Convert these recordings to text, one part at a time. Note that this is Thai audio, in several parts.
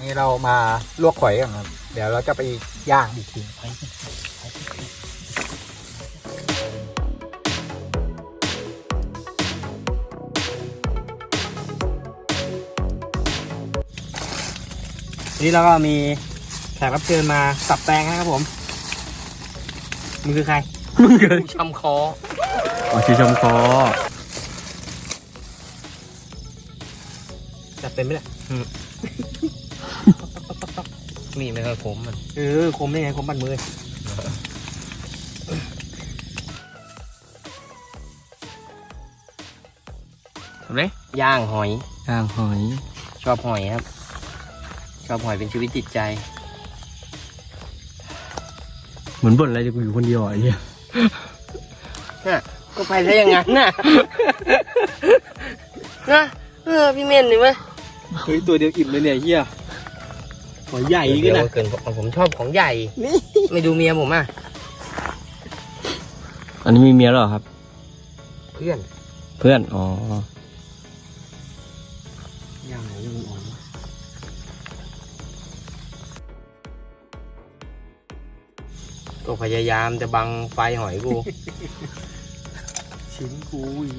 นี่เรามาลวกหอยกันครับ เดี๋ยวเราจะไปย่างอีกทีนี่เราก็มีแขกรับเชิญมาสับแตงนะครับผมมึงคือใครมึงเกินชำคออ๋อชีชมคอจะเป็นไหมเนี่ย มีไม่ค่อยคมมันเออคมได้ไงคมบันมือทำไรย่างหอย ย่างหอย ชอบหอยครับ ชอบหอยเป็นชีวิตจิตใจ เหมือนบ่นอะไรจะกูอยู่คนเดียวอะไอ้เหี้ยก็ไปซะอย่างนั้นน่ะ นะเออพี่เม่นนี่ไหมเฮ้ยตัวเดียวอิ่มเลยเนี่ยเฮีย หอยใหญ่ก็เดี๋ยวนะเกินผมผมชอบของใหญ่ ไม่ดูเมียผมอะ อันนี้มีเมียแล้วเหรอครับ เพื่อน เพื่อน อ๋อย่างหอยมันอ่อนก็พยายามจะบังไฟหอยกู ชิ้นกูอี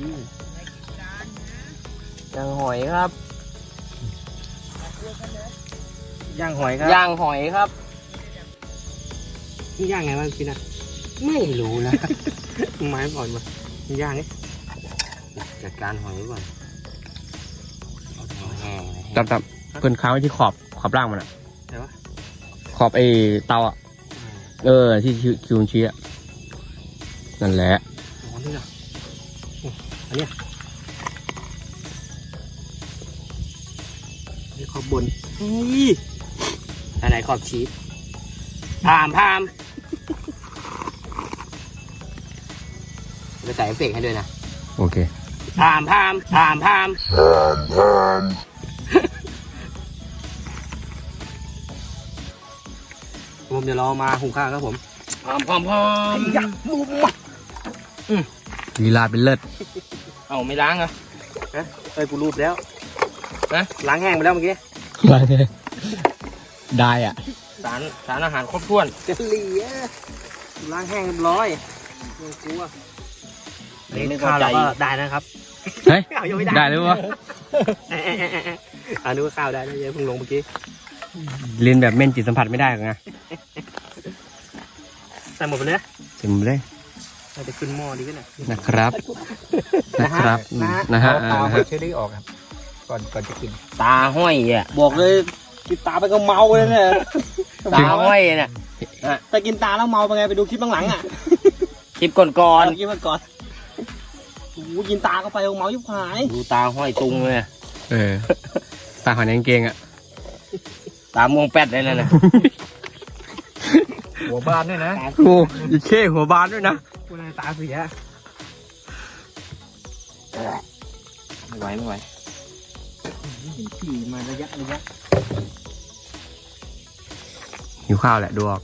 ย่างหอยครับ ย่างหอยครับย่างหอยครับนี่ย่างไงบ้างพี่นะไม่รู้นะ ไม้อ่อนมานี่ย่างนี่จัดการหอยก่อนเอาแห้งๆเลยตับตับเพื่อนค้างไว้ที่ขอบขอบล่างมันอะไหนวะขอบไอ้เตาอะเออ ที่คิวคิวมันชี้อะนั่นแหละร้อนนี่นะโอ้อันเนี้ยนี่ขอบบนเฮ้ย อันไหนขอบชีสพามพามจะใส่เอฟเฟกต์ให้ด้วยนะโอเคพามพามพามพามผมเดี๋ยวเรามาหุงข้าวครับผมพามพามพามยักมุมมาลีลาเป็นเลิศ เอาไม่ล้างเหรอะเอ้ยกูรูปแล้วนะล้างแห้งไปแล้วเมื่อกี้ได้ ได้อะ สารสารอาหารครบถ้วนจะเหลียล้างแห้งเรียบร้อยไม่ต้องกลัวนี่ไม่พอข้าวใจเราก็ได้นะครับเฮ้ยอ้าวยังไม่ได้ได้เลยวะเอ๊ะเอ๊ะเอ๊ะเอ๊ะอ่านึกว่าข้าวได้แล้วเดี๋ยวเพิ่งลงเมื่อกี้เรียนแบบเม่นจิตสัมผัสไม่ได้หรอกนะใส่หมดไปเลยนะเต็มเลยเราจะขึ้นหม้อดีกันนะนะครับ นะครับนะฮะนะฮะเอานะเอาฮะเชอรี่ออกครับ ก่อนก่อนจะกิน ตาห้อยอะบอกเลย กินตาไปก็เมาเลยเนี่ยตาห้อยน่ะแต่กินตาแล้วเมาเป็นไงไปดูคลิปบ้างหลังอะคลิปก่อนก่อนคลิปมาก่อนโอ้โหกินตาเข้าไปเมายุบหายๆดูตาห้อยตุงเลยเออตาหอนกางเกงอะตามวงแป๊ดเลยนั่นน่ะหัวบานด้วยนะโอ้ยเข้หัวบานด้วยนะคุณนายตาเสียไม่ไหวไม่ไหวเห็นขี่มาระยะระยะ หิวข้าวแหละดูออก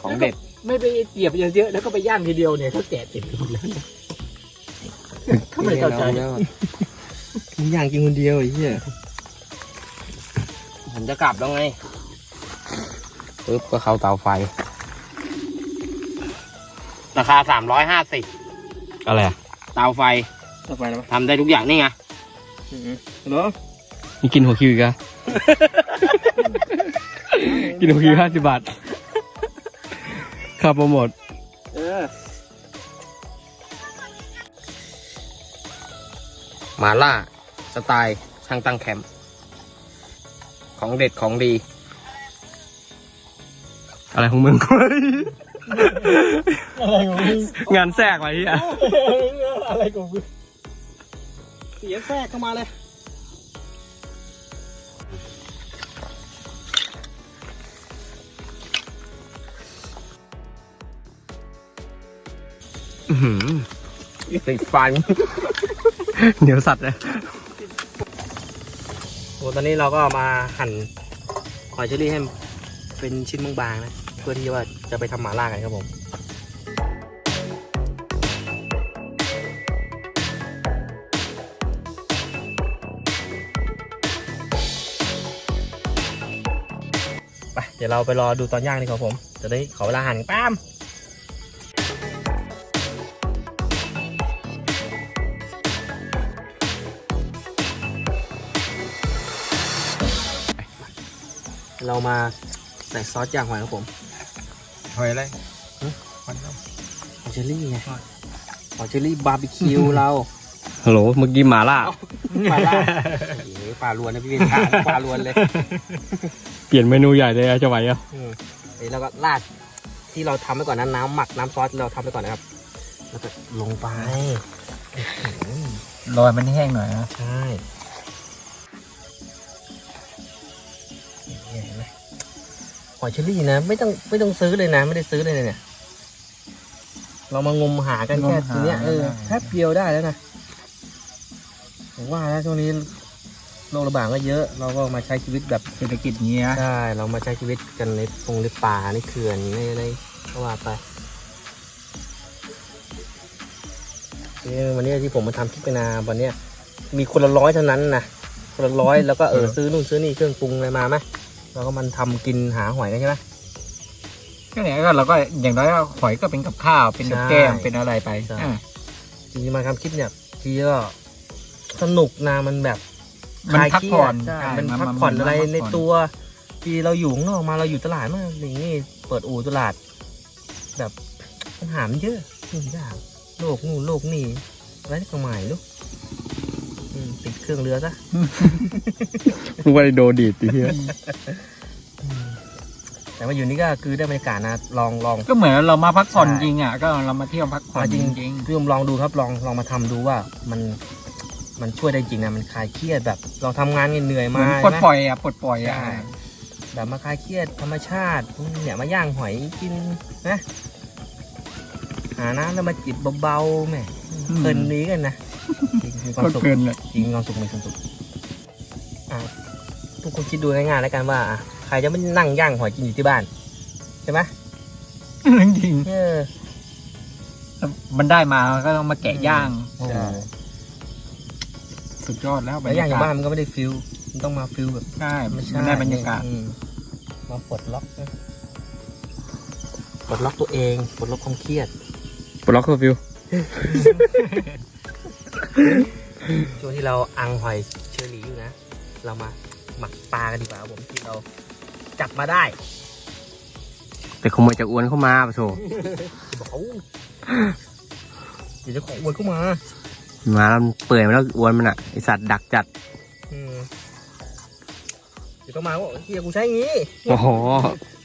ของเด็ด ไม่ไปเกียบเยอะๆแล้วก็ไปย่างทีเดียวเนี่ยเขาแกะเต็มไปหมดแล้วเนี่ยเขาไม่เข้าใจมึงย่างกินคนเดียวไอ้เหี้ยผมจะกลับแล้วไงปึ๊บก็เข้าเตาไฟ ราคาสามร้อยห้าสิบอะไรอะเตาไฟต่อไปแล้วทำได้ทุกอย่างนี่ไงเหรอนี่กินหัวคิวอีกอะ กินหัวคิวห้าสิบบาทค่าโปรโมทเออหมาล่า สไตล์ช่างตั้งแคมป์ ของเด็ดของดี อะไรของมึง อะไรของมึง งานแทรกอะไรที่อะอะไรของมึง เสียแทรกเข้ามาเลย ติดฟัน เหนียวสัตว์เลยโอ้ตอนนี้เราก็มาหั่นหอยเชอรี่ให้เป็นชิ้นบางๆนะ เพื่อที่ว่าจะไปทำหมาล่ากันครับผมไปเดี๋ยวเราไปรอดูตอนย่างดีกว่าผม จะได้ขอเวลาหั่นแป๊ม เรามาใส่ซอสย่างหอยครับผม หอยอะไรหอยเชอรี่ไงหอยเชอรี่บาร์บีคิวเราฮัลโหลเมื่อกี้หมาล่า ปลาล่าโอ้ยปลาลวนนะพี่เป็นปลาปลาลวนเลยเปลี่ยนเมนูใหญ่เลยอะจะไหวอะอืมเดี๋ยวเราก็ราดที่เราทำไปก่อนนั้นน้ำหมักน้ำซอสที่เราทำไปก่อนนะครับ แล้วก็ลงไปรอยมันแห้งหน่อยนะใช่ อยเชอรี่นะไม่ต้องไม่ต้องซื้อเลยนะ ไม่ได้ซื้อเลยเนี่ย เรามางมหากันแค่ทีเนี้ยเออแค่เดียวได้แล้วนะผมว่าแล้วช่วงนี้โรคระบาดก็เยอะ เราก็มาใช้ชีวิตแบบเศรษฐกิจเงี้ยใช่เรามาใช้ชีวิตกันในตรงในป่าในเขื่อนในอะไรก็ว่าไปนี่วันนี้ที่ผมมาทำคลิปไปนาวันเนี้ยมีคนละร้อยเท่านั้นนะคนละร้อยแล้วก็เออซื้อนู่นซื้อนี่เครื่องปรุงอะไรมาไหม เราก็มันทำกินหาหอยกันใช่ไหมก็เนี่ยก็เราก็อย่างน้อยก็หอยก็เป็นกับข้าวเป็นกับแก้มใช่เป็นอะไรไปใช่อะจริงๆมาทำคลิปเนี่ยทีก็สนุกนะมันแบบมันคลายพักเครีผ่ยอดนใช่ใช่มันมาพักมาผ่อนอะไรมาพักในผ่อนตัว ที่เราอยู่ข้างนอกมาเราอยู่ตลาดมากอย่างนี้เปิดอู่ตลาด แบบปัญหามันเยอะทุกอย่างโลกนู่นโลกนี่อะไรก็ใหม่ลูกอืม ติดเครื่องเรือซะรู้ว่าโดดีดทีเดียวแต่มาอยู่นี่ก็คือได้บรรยากาศนะลองลอง ก็เหมือนเรามาพักผ่อนใช่จริงอะก็เรามาเที่ยวพักผ่อนเอาจจริงริงพี่อมลองดูครับลองลองมาทำดูว่ามันมันช่วยได้จริงนะมันคลายเครียดแบบ เราทำงานเหนื่อยๆเหมามือนปลดใช่ไหมปล่อยอะปลดปล่อยอะใช่แบบมาคลายเครียดธรรมชาติเนี่ยมาย่างหอยกินนะหาน้ำแล้วมาจิบเบาๆแหม่เพลินนี้กันนะจริง มีความสุขเพลินเลยจริงมีความสุขมีความสุขอะทุกคนคิดดูง่ายๆแล้วกันว่าอะใครจะไม่นั่งย่างหอยกินอยู่ที่บ้าน ใช่ไหมจริงเออๆมันได้มาก็ต้องมาแกะย่างโอ้ใช่สุดยอดแล้วบรแล้วรย่างยาอยู่กาบ้าศนมันก็ไม่ได้ฟิลมันต้องมาฟิลแบบใช่ไม่ใช่มันได้บรรยากาศอืมมาปลดล็อกนะปลดล็อกตัวเองปลดล็อกความเครียด ปล็อกเคอร์ฟิว ช่วงที่เราอังหอยเชอรี่อยู่นะ เรามาหมักปลากันดีกว่าครับผมที่เราจับมาได้ แต่ขโมยจากอวนเข้ามาปะโถบอกเขาเดี๋ยวจะของอวนเข้ามา มาแล้วมันเปื่อยมาแล้วอวนมันอะไอสัตว์ดักจัดอืมเดี๋ยวก็มาว่าเฮียกูใช้อย่างงี้ โอ้โห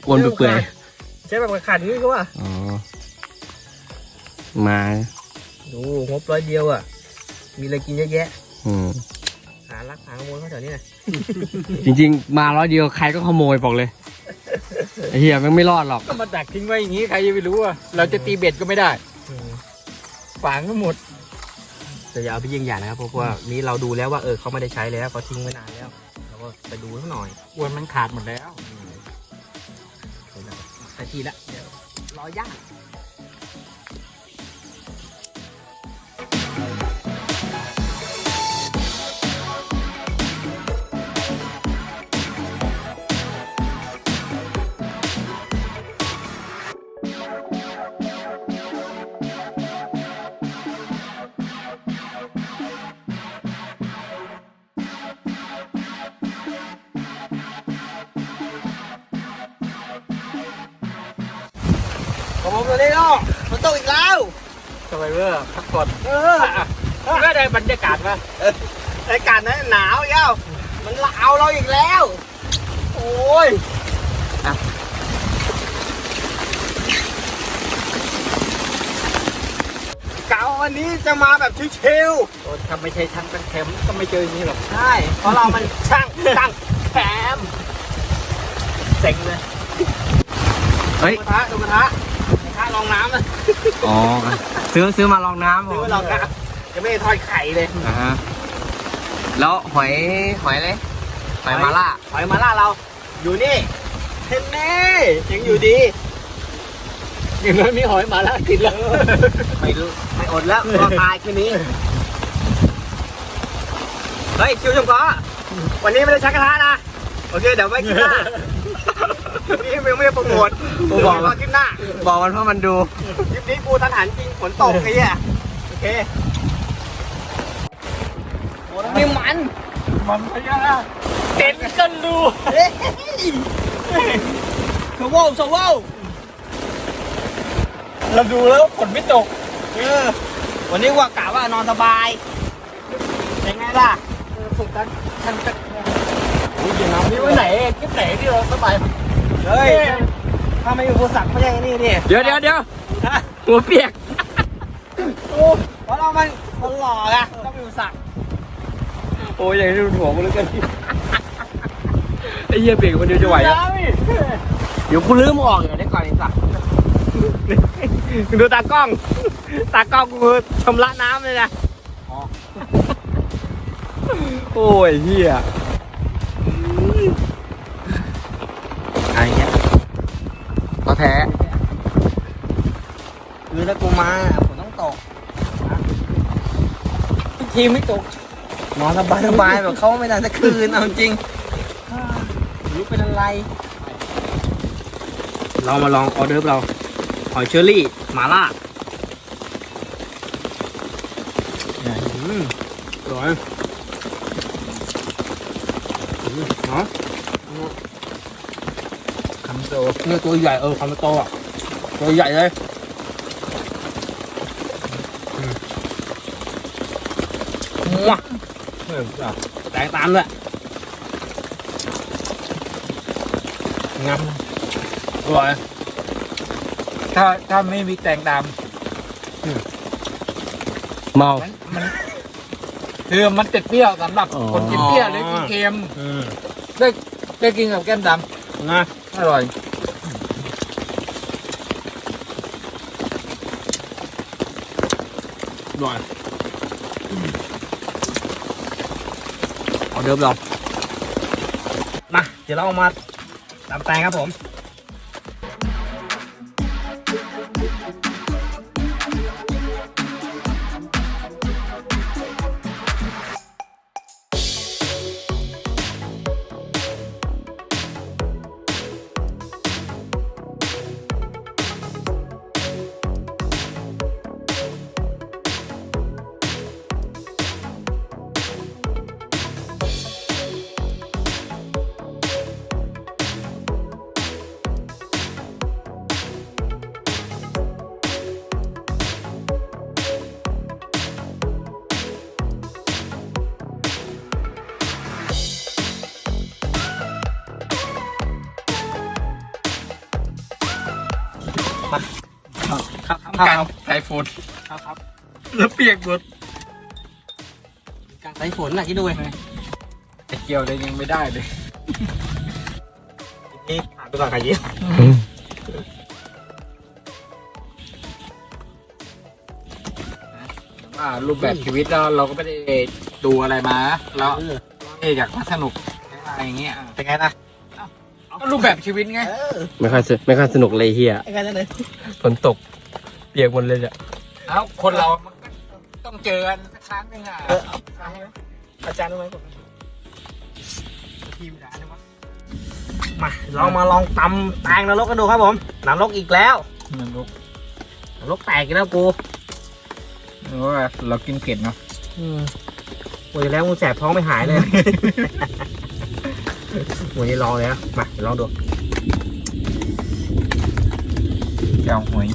อวนเปื่อยใช้แบบขาดอย่างงี้ก็ว่าๆอ๋อ มา ดูงบร้อยเดียวอะ มีอะไรกินเยอะแยะอืมหารักหาขโมยเขาแถวนี้นะจริง ๆ มาร้อยเดียวใครก็ขโมยบอกเลยไอ้เหี้ยแมันไม่รอดหรอกก็มาดักทิ้งไว้อย่างนี้ใครจะไปรู้อะเราจะตีเบ็ดก็ไม่ได้อืมฝังก็หมดแต่อย่าเอาไปเยี่ยงอย่างนะครับเพราะว่านี้เราดูแล้วว่าเออเขาไม่ได้ใช้แล้วเขาทิ้งไว้นานแล้วเราก็ไปดูสักหน่อยอวนมันขาดหมดแล้วนาทีละเดี๋ยวรอย่าง ของผมตัวนี้ก็มันตกอีกแล้วทำไมเมื่อพักผ่อนเออก็ได้บรรยากาศมารายการนั้นหนาวเย้ามันลาวเราอีกแล้ว โอ้ยเก่าวันนี้จะมาแบบชิวถ้าไม่ใช่ชั้นเป็นแคมป์ก็ไม่เจออย่างนี้หรอกๆใช่ เพราะเรามันช่างตั้งแคมป์เซ็งเลยเฮ้ยดูกระทะดูกระทะกระทะ ลองน้ำนะอ๋อซื้อซื้อมาลองน้ำซื้อมาลองน้ำยังไม่ได้ทอดไข่เลยอ่าฮะแล้วหอยหอยเลยหอยมาล่าหอยมาล่าเรา อยู่นี่เห็นแน่ยังอยู่ดีอย่างน้อยมีหอยมาล่ากินแล้วไม่รู้ไม่อดแล้วรอตายคืนนี้เฮ้ยคิวชมก้อวันนี้ไม่ได้ชักกระทะนะ โอเคเดี๋ยวไม่กินหน้าวันนี้ยังไม่ได้โปรโมทกูบอกมากินหน้าบอกมันเพราะมันดูคลิปนี้กูทันหันจริงฝนตกไอ้เหี้ยโอเคนี่มันมันพยาเต็นกันดูสวอลสวอลเราดูแล้วฝนไม่ตกเออวันนี้ว่ากะว่านอนสบายเป็นไงล่ะสุดทันทัน กันนี่วันไหนคลิปไหนที่เราสบายเฮ้ยถ้าไม่มีโทรศัพท์ไม่ใช่นี่นี่เดี๋ยวเดี๋ยวเดี๋ยวหัวเปียกเพราะเรามันคนหล่อไงต้องมีโทรศัพท์โอ้ยอย่างนี้ดูหัวกูเหลยกันไอ้เหี้ยเปียกคนเดียวจะไหวอะเดี๋ยวกูลืมออกเดี๋ยวได้ก่อนไอ้สัสดูตากล้อง ตากล้องกูชำระน้ำเลยนะโอ้ยเหี้ย ไอ้เหี้ยก็แท้ คือถ้ากูมาฝนต้องตกทีมไม่ตกนอนสบายสบายแบบเขาไม่ได้สักคืนเอาจริงรู้เป็นอะไร เรามาลองออเดอร์ฟเรา หอยเชอรี่หมาล่าอืมอร่อยอืม เนาะคำโตเนี่ยตัวใหญ่เออคำโตอะตัวใหญ่เลยอืมมั่วเออจ้ะแตกตามเลยงามอร่อยถ้าถ้าไม่มีแตงดเมาำมันมัน คือมันติดเปรี้ยวสำหรับอ๋อคนกินเปรี้ยวหรือกินเค็มอืม ได้ได้กินกับแก้มดนะำอร่อยอร่อยออเดอร์ฟเรามา เดี๋ยวเราเอามาตำแตงครับผม ครับการไทยฟูดครับแล้วเปียกหมดกลางสายฝนน่ะคิดดูไงไอ้เกี่ยวเลยยังไม่ได้เลยนี่ผ่านไปก่อนใครยิ้มว่ารูปแบบชีวิตเราเราก็ไม่ได้ดูอะไรมาเราเอยอยากมาสนุกอะไรอย่างเงี้ยเป็นไงล่ะก็รูปแบบชีวิตไงเออไม่ค่อยสไม่ค่อยสนุกเลยเฮียเป็นไงนั่นเลยฝนตก เปียกหมดเลยอะแล้วคนเรามันก็ต้องเจอกันสักครั้งหนึงอะเออเอาอาจารย์รู้ไหมผมทีมร้านวะมาเรามาลองตำแตงนรกกันดูครับผมนรกอีกแล้วมันลุกนรกแตกอีกแล้วกูเพราะว่าเรากินเผ็ดเนาะอืมโอ้ยแล้วมึงแสบท้องไม่หายเลยโอ้ยลองเลยนะมาเดี๋ยวลองดูแก้วหอย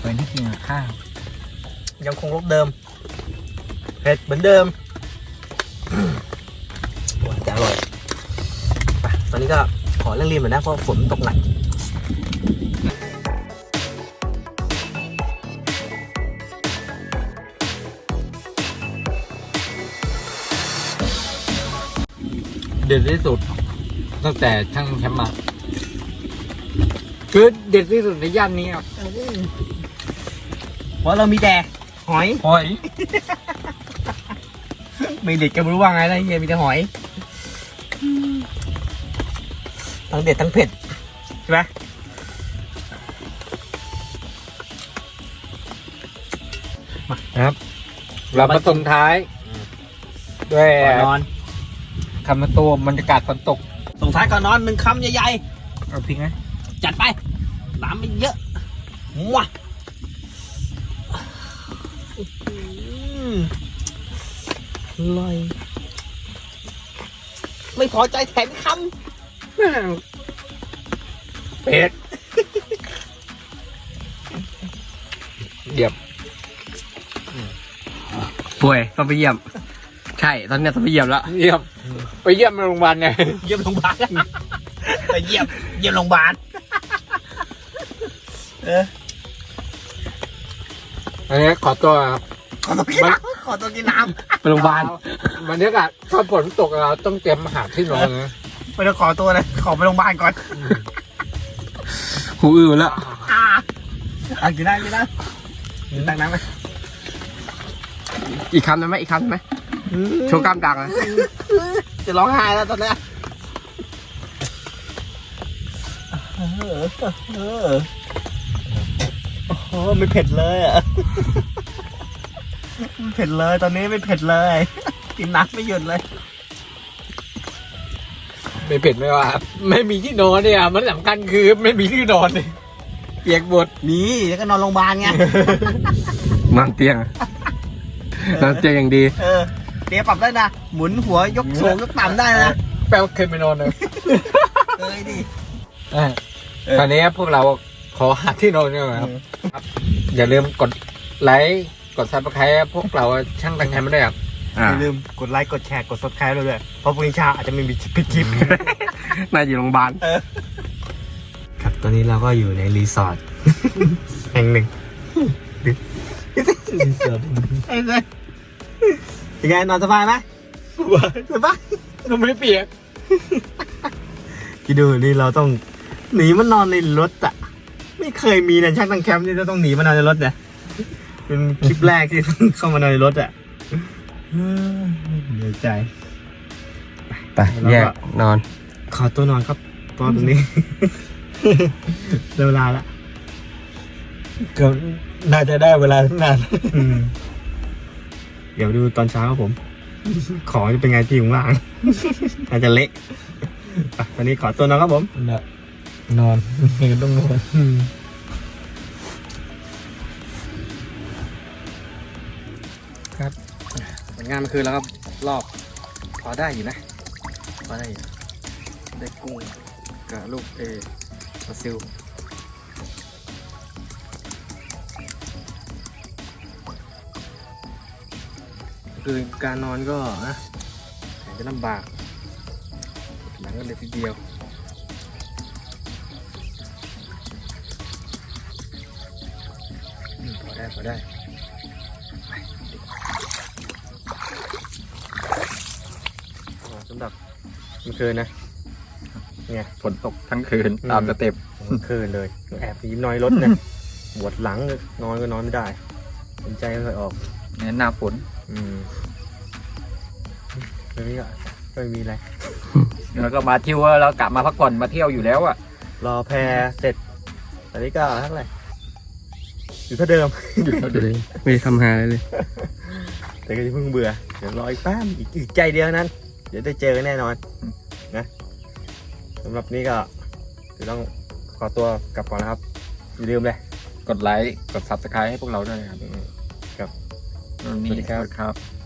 หอยนี่กินกับข้าวยังคงรสเดิมเผ็ดเหมือนเดิมโอ้ยจะอร่อยไปตอนนี้ก็ขอเรื่องรีบหน่อยนะเพราะฝนตกหนักเด็ดที่สุด ตั้งแต่ช่างแคมป์มาคือเด็ดที่สุดในย่านนี้ครับ เพราะเรามีแต่หอย หอยไม่เด็ดก็ไม่รู้ว่าไงนะเฮียมีแต่หอย ทั้งเด็ดทั้งเผ็ดใช่ไหมนะครับ เรามาส่งท้าย ด้วยก่อนนอนคำมาตัวบรรยากาศฝนตก ส่งท้ายก่อนนอนหนึ่งคำใหญ่เอาพริกไหมๆจัดไปน้ำมันเยอะว้าอร่อย ไม่พอใจแถมคเป็ดเดี๋ยวป่วยต้องไปเยี่ยม ใช่ ตอนเนี้ยต้องไปเยี่ยมแล้วเยี่ยม ไปเยี่ยมโรงพยาบาลไงำเยี่ยมโรงพยาบาลไปเยี่ยม เยี่ยมโรงพยาบาลอันนี้ขอตัวครับข อตัวกินน้ำขอตัวกินน้ไปโรงพยาบาลบรรยากาศถ้าฝนตกเราต้องเตรียมอาหารที่นอนนะำไม่ต้องขอตัวเลยขอไปโรงพยาบาลก่อนหูอื้อแล้วอ่าอะกินได้กินได้ตักน้ำไหมอีกคำได้ไหมอีกคำได้ไหมโชว์กล้ามดังนะจะร้องไห้แล้วตอนเนี้ยโอ้โหไม่เผ็ดเลยอะไม่ เผ็ดเลย ตอนนี้ไม่เผ็ดเลย กินน้ำไม่หยุดเลย ไม่เผ็ดไม่ว่า ไม่มีที่นอนเนี่ยมันสำคัญคือไม่มีที่นอนเลยเปียกหมดมีแล้วก็นอนโรงพยาบาลไง นอนเตียงอะนอนเตียงอย่างดี เออเตียปรับได้นะ หมุนหัวยกสูงยกต่ำได้นะ แปลว่าเคยไปนอนเลยเคยดิ อะตอนนี้พวกเราขอหาที่นอนกันก่อนครับครับ อย่าลืมกดไลค์ก ดซับสไครต์พวกเราช่างตังแคมไม่ได้วยครับอ่าอย่าลืมกดไลค์กดแชร์กด subscribe ด้วยด้วยเพราะพรุ่งนี้เช้าอาจจะไม่มีปิดคลิป น่าอยู่โรงพยาบาล ครับตอนนี้เราก็อยู่ในรีสอร์ท แห่งหนึ่งรีสอร์ทเป็นไงนอนสบายไหมสบายเราไม่เปียกคิดดูนี่เราต้องหนีมานอนในรถอะ ไม่เคยมีนะช่างตั้งแคมป์ที่จะต้องหนีมานอนในรถเนี่ย เป็นคลิปแรกที่ต้องเข้ามานอนในรถอะเหนื่อยใจ ไปแยกนอน ขอตัวนอนครับ ตอนตรงนี้ได้เวลาละก็น่าจะได้เวลาทั้งนานอืมเดี๋ยวดูตอนเช้าครับผม ขอจะเป็นไงที่อยู่ข้างล่างอาจจะเละอะตอนนี้ขอตัวนอนครับผม นอนไม่ต้องนอน งานเมื่อคืนแล้วครับรอบพอได้อยู่นะพอได้อยู่ได้กุ้งกับลูกเอปลาซิลคือการนอนก็นะอาจจะลำบากหลังก็เลยทีเดียวพอได้พอได้ มื่อคืนนะเนี่ยฝนตกทั้งคืนอืมตามสเต็ปเมื่อคืนเลย แอบหนีนอนรถเนี่ยปวดหลังเลยนอนก็นอนไม่ได้สนใจไม่ค่อยออกเนี่ยหน้าฝนอืมตอนนี้ก็ไม่มีอะไรแล้วก็มาเที่ยวเรากลับมาพักผ่อนมาเที่ยวอยู่แล้วอะ รอแพรเสร็จตอนนี้ก็เท่าไหร่อยู่เท่าเดิมอยู่เท่าเดิมไม่ได้ทำหาอะไรเลย แต่ก็จะเพิ่งเบื่อ เดี๋ยวรออีกแป๊บอีกอีกใจเดียวนั้น เดี๋ยวได้เจอกันแน่นอน นะสำหรับนี้ก็เดี๋ยวต้องขอตัวกลับก่อนนะครับ อย่าลืมเลย กดไลค์ กด subscribe ให้พวกเราด้วยนะครับ ครับวันนี้สวัสดีครับครับ